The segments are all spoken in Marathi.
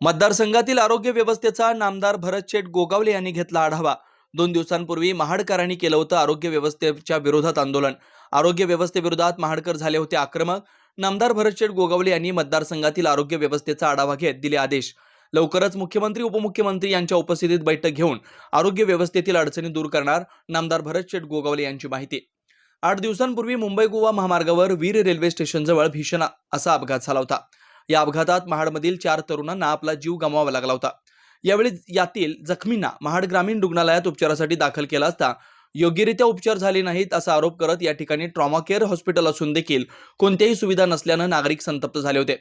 मतदारसंघातील आरोग्य व्यवस्थेचा नामदार भरत शेठ गोगावले यांनी घेतला आढावा. दोन दिवसांपूर्वी महाडकरांनी केलं होतं आरोग्य व्यवस्थेच्या विरोधात आंदोलन. आरोग्य व्यवस्थेविरोधात महाडकर झाले होते आक्रमक. नामदार भरत शेठ गोगावले यांनी मतदारसंघातील आरोग्य व्यवस्थेचा आढावा घेत दिले आदेश. लवकरच मुख्यमंत्री उपमुख्यमंत्री यांच्या उपस्थितीत बैठक घेऊन आरोग्य व्यवस्थेतील अडचणी दूर करणार नामदार भरत शेठ गोगावले यांची माहिती. आठ दिवसांपूर्वी मुंबई गोवा महामार्गावर वीर रेल्वे स्टेशनजवळ भीषण असा अपघात झाला होता. या अपघातात महाडमधील चार तरुणांना आपला जीव गमवावा लागला होता. यावेळी यातील जखमींना महाड ग्रामीण रुग्णालयात उपचारासाठी दाखल केला असता योग्यरित्या उपचार झाले नाहीत असा आरोप करत या ठिकाणी ट्रॉमा केअर हॉस्पिटल असून देखील कोणत्याही सुविधा नसल्यानं नागरिक संतप्त झाले होते.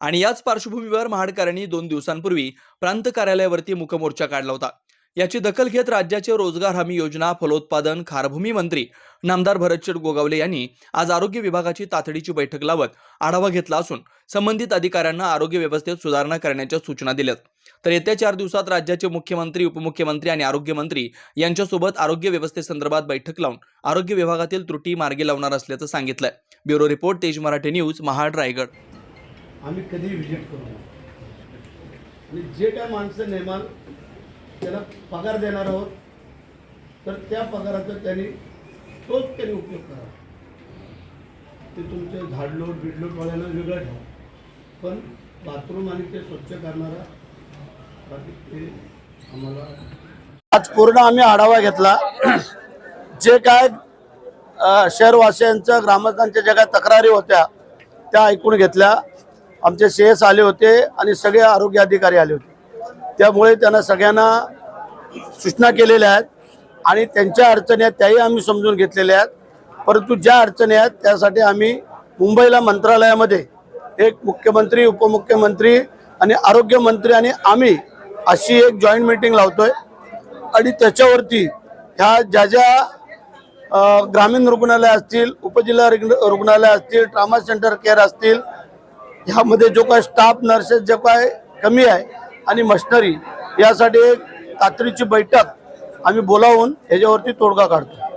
आणि याच पार्श्वभूमीवर महाडकरांनी दोन दिवसांपूर्वी प्रांत कार्यालयावरती मुकमोर्चा काढला होता. याची दखल घेत राज्याचे रोजगार हमी योजना फलोत्पादन खारभूमी मंत्री नामदार भरतशेठ गोगावले यांनी आज आरोग्य विभागाची तातडीची बैठक लावत आढावा घेतला असून संबंधित अधिकाऱ्यांना आरोग्य व्यवस्थेत सुधारणा करण्याच्या सूचना दिल्यात. तर येत्या चार दिवसात राज्याचे मुख्यमंत्री उपमुख्यमंत्री आणि आरोग्यमंत्री यांच्यासोबत आरोग्य व्यवस्थेसंदर्भात बैठक लावून आरोग्य विभागातील त्रुटी मार्गी लावणार असल्याचं सांगितलंय. ब्युरो रिपोर्ट तेज मराठी न्यूज महाड रायगड. आम्ही कधी विजिट करू जे काय माणसं नेमान त्याला पगार देणार आहोत. तर त्या पगाराचा त्यांनी तोच त्यांनी उपयोग करा. ते तुमचे झाडलोट बिडलोट बिडलोटवाल्याला वेगळं ठेवा. पण बाथरूम आणि ते स्वच्छ करणारा ते आम्हाला आज पूर्ण आम्ही आढावा घेतला. जे काय शहरवासियांच्या ग्रामस्थांच्या ज्या काय तक्रारी होत्या त्या ऐकून घेतल्या. आमचे सी एस आले होते आणि सगळे आरोग्य अधिकारी आले होते. त्यामुळे त्यांना सगळ्यांना सूचना केलेल्या आहेत आणि त्यांच्या अडचणी आहेत त्याही आम्ही समजून घेतलेल्या आहेत. परंतु ज्या अडचणी आहेत त्यासाठी आम्ही मुंबईला मंत्रालयामध्ये एक मुख्यमंत्री उपमुख्यमंत्री आणि आरोग्यमंत्री आणि आम्ही अशी एक जॉईंट मीटिंग लावतोय. आणि त्याच्यावरती ह्या ज्या ज्या ग्रामीण रुग्णालय असतील उपजिल्हा रुग्ण- रुग्णालय असतील ट्रामा सेंटर केअर असतील ह्यामध्ये जो काय स्टाफ नर्सेस जो काय कमी आहे आणि मशनरी यासाठी एक तातडीची बैठक आम्ही बोलावून ह्याच्यावरती तोडगा काढतो.